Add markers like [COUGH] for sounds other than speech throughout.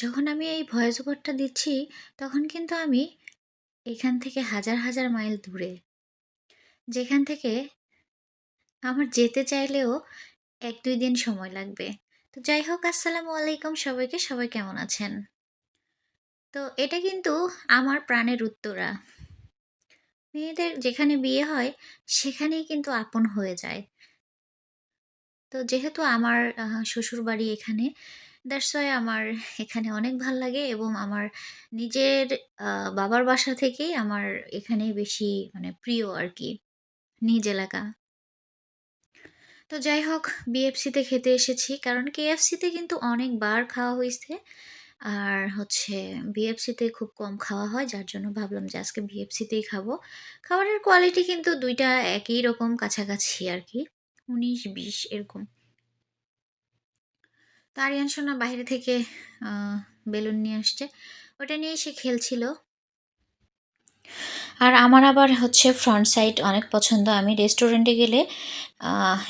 যখন আমি এই ভয়েস ওভারটা দিচ্ছি, তখন কিন্তু আমি এখান থেকে হাজার, হাজার মাইল দূরে। যেখান থেকে আমার যেতে চাইলেও ১-২ দিন সময় লাগবে। তো যাই হোক আসসালামু আলাইকুম সবাইকে, সবাই কেমন আছেন? তো এটা কিন্তু আমার প্রাণের উত্তরা। মেয়েদের যেখানে বিয়ে হয় সেখানেই কিন্তু আপন হয়ে যায়। তো যেহেতু আমার আ শ্বশুরবাড়ি এখানে, দ্যাটস ওয়াই আমার এখানে অনেক ভালো লাগে এবং আমার নিজের বাবার বাসা থেকেই আমার এখানেই বেশি মানে প্রিয় আর কি নিজ এলাকা। তো যাই হোক বিএফসিতে খেতে এসেছি কারণ কেএফসিতে কিন্তু অনেকবার খাওয়া হয়েছে আর হচ্ছে বিএফসিতে খুব কম খাওয়া হয়, যার জন্য ভাবলাম যে আজকে বিএফসিতেই খাব। খাবারের কোয়ালিটি কিন্তু দুইটা একই রকম কাছাকাছি আর কি উনিশ, বিশ এরকম। তো আরিয়ান সোনা বাইরে থেকে বেলুন নিয়ে আসছে। ওটা নিয়েই সে খেলছিল। আর আমার আবার হচ্ছে ফ্রন্ট সাইড অনেক পছন্দ। আমি রেস্টুরেন্টে গেলে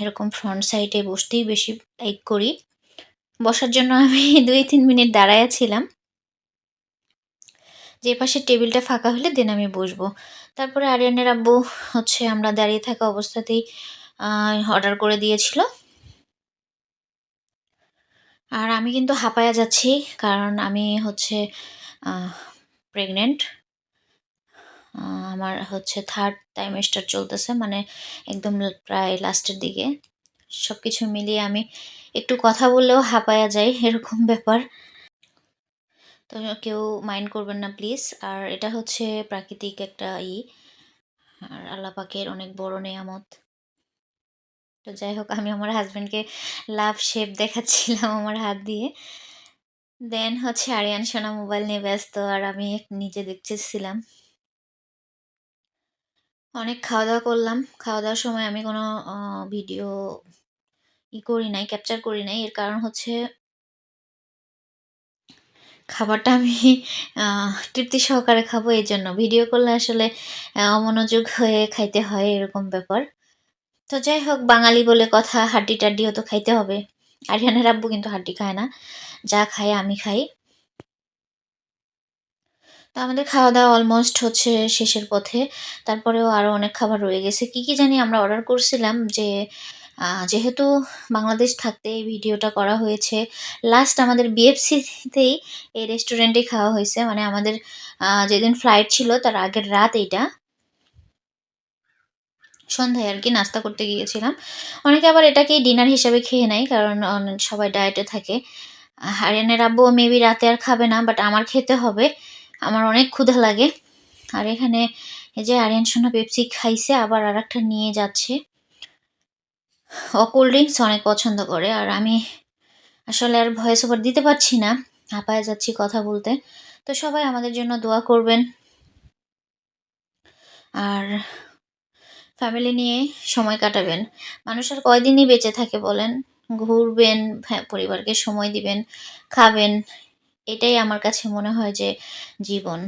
এরকম ফ্রন্ট সাইডে বসতেই বেশি লাইক করি। বসার জন্য আমি [LAUGHS] ২-৩ মিনিট দাঁড়াইয়া ছিলাম। যে পাশের টেবিলটা ফাঁকা হলে দেন আমি বসবো। তারপরে আরিয়ানের আব্বু হচ্ছে আমরা দাঁড়িয়ে থাকা অবস্থাতেই অর্ডার করে দিয়েছিল। আর আমি কিন্তু হাঁপায়া যাচ্ছি, কারণ আমি হচ্ছে প্রেগনেন্ট আমার হচ্ছে 3rd ট্রাইমেস্টার চলতেছে মানে একদম প্রায় লাস্টের দিকে। সব কিছু মিলিয়ে আমি একটু কথা বললেও হাঁপায়া যাই, এরকম ব্যাপার। তো কেউ মাইন্ড করবেন না প্লিজ। আর এটা হচ্ছে প্রাকৃতিক একটা ই। আর আল্লাহ পাকের অনেক বড় নেয়ামত। তো যাই হোক আমি আমার হাজব্যান্ডকে লাভ শেপ দেখাচ্ছিলাম [LAUGHS] আমার হাত দিয়ে। দেন হচ্ছে আরিয়ান সোনা মোবাইল নিয়ে ব্যস্ত আর আমি নিজে দেখতেছিলাম। অনেক খাওয়া-দাওয়া করলাম। খাওয়া-দাওয়ার সময় আমি কোনো ভিডিও ই করি নাই, ক্যাপচার করি নাই। এর কারণ হচ্ছে খাবারটা আমি তৃপ্তি সহকারে খাব এই জন্য ভিডিও করলে আসলে অমনোযোগ হয়ে খাইতে হয় এরকম ব্যাপার। তো যাই হোক বাঙালি বলে কথা হাড্ডি-টাড্ডিও তো খাইতে হবে। আরিয়ানের আব্বু কিন্তু হাড্ডি খায় না। যা খায় আমি খাই। তো আমাদের খাওয়া-দাওয়া অলমোস্ট হচ্ছে শেষের পথে। তারপরেও আরও অনেক খাবার রয়ে গেছে। কী, কী জানি আমরা অর্ডার করছিলাম যে যেহেতু বাংলাদেশ থাকতে এই ভিডিওটা করা হয়েছে। লাস্ট আমাদের বিএফসিতেই এই রেস্টুরেন্টেই খাওয়া হয়েছে মানে আমাদের যেদিন ফ্লাইট ছিল তার আগের রাত এইটা। সন্ধ্যায় আর কি নাস্তা করতে গিয়েছিলাম। অনেকে আবার এটাকেই ডিনার হিসেবে খেয়ে নেয়, কারণ সবাই ডায়েটে থাকে। আরিয়ানের আব্বুও মেবি রাতে আর খাবে না বাট আমার খেতে হবে। আমার অনেক ক্ষুধা লাগে। আর এখানে এই যে আরিয়ান সোনা পেপসি খাইছে, আবার আর একটা নিয়ে যাচ্ছে। ও কোল্ড ড্রিঙ্কস অনেক পছন্দ করে। আর আমি আসলে আর ভয়েস ওভার দিতে পারছি না। হাঁপায়ে যাচ্ছি কথা বলতে। তো সবাই আমাদের জন্য দোয়া করবেন। আর ফ্যামিলি নিয়ে সময় কাটাবেন। মানুষ আর কয়দিনই বেঁচে থাকে বলেন? ঘুরবেন, পরিবারকে সময় দিবেন, খাবেন। এটাই আমার কাছে মনে হয় যে জীবন।